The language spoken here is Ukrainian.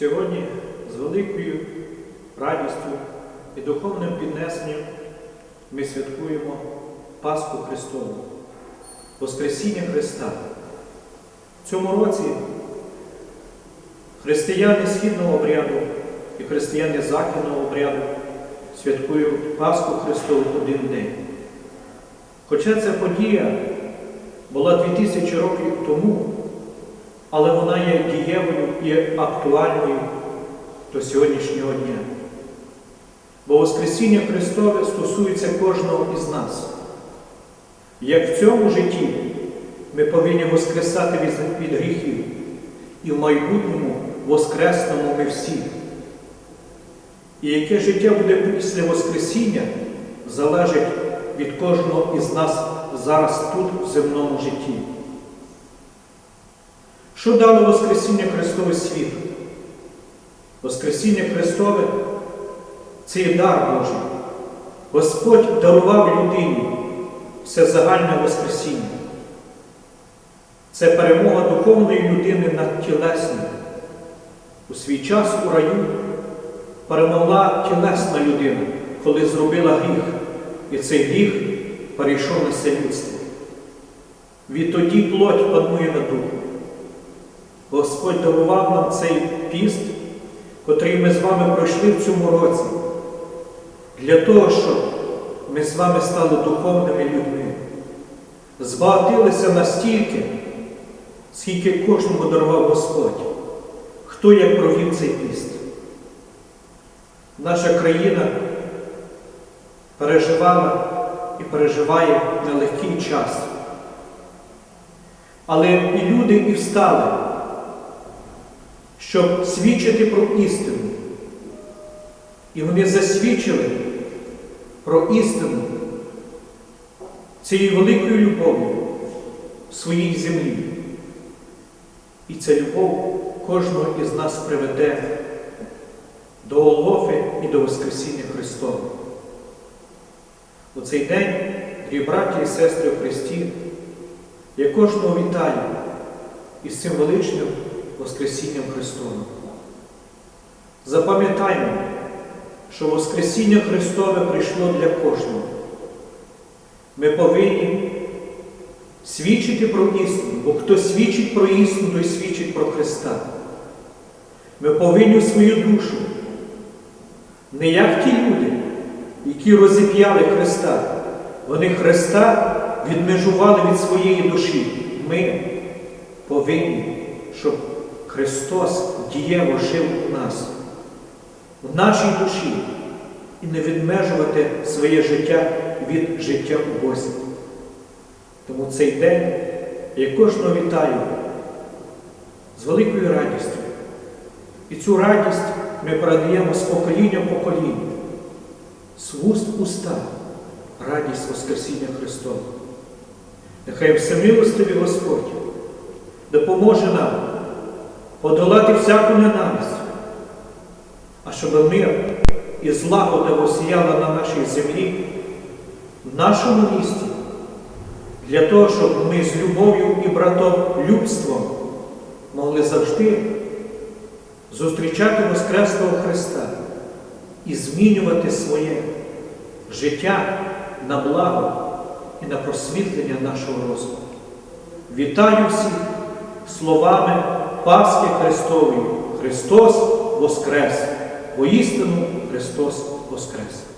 Сьогодні з великою радістю і духовним піднесенням ми святкуємо Пасху Христову, Воскресіння Христа. В цьому році християни Східного обряду і християни Західного обряду святкують Пасху Христову один день. Хоча ця подія була 2000 років тому, але вона є дієвою і актуальною до сьогоднішнього дня. Бо Воскресіння Христове стосується кожного із нас. Як в цьому житті ми повинні воскресати від, гріхів, і в майбутньому воскреснемо ми всі. І яке життя буде після Воскресіння, залежить від кожного із нас зараз тут, в земному житті. Що дало Воскресіння Христове світу? Воскресіння Христове це є дар Божий. Господь дарував людині все загальне Воскресіння. Це перемога духовної людини над тілесною. У свій час у раю перемогла тілесна людина, коли зробила гріх, і цей гріх перейшов на все. Відтоді плоть панує на духу. Господь дарував нам цей піст, котрий ми з вами пройшли в цьому році, для того, щоб ми з вами стали духовними людьми, збагатилися настільки, скільки кожному дарував Господь, хто як провів цей піст. Наша країна переживала і переживає нелегкий час. Але і люди і встали, щоб свідчити про істину. І вони засвідчили про істину цією великою любов'ю в своїй землі. І ця любов кожного із нас приведе до Голгофи і до Воскресіння Христова. У цей день, дорогі браті і сестри в Христі, я кожного вітаю із цим величним Воскресінням Христовим. Запам'ятаймо, що Воскресіння Христове прийшло для кожного. Ми повинні свідчити про істину, бо хто свідчить про істину, той свідчить про Христа. Ми повинні свою душу, не як ті люди, які розіп'яли Христа. Вони Христа відмежували від своєї душі. Ми повинні, щоб Христос дієво жив у нас, в нашій душі, і не відмежувати своє життя від життя у Бозі. Тому цей день я кожного вітаю з великою радістю. І цю радість ми передаємо з покоління в покоління, з вуст уста, радість Воскресіння Христова. Нехай всемилостивий Господь допоможе нам подолати всяку ненависть, а щоб мир і злагода осіяла на нашій землі, в нашому місті, для того, щоб ми з любов'ю і братом любством могли завжди зустрічати Воскреслого Христа і змінювати своє життя на благо і на просвітлення нашого розуму. Вітаю всіх словами Пасхи Христової. Христос Воскрес! Воістину Христос Воскрес!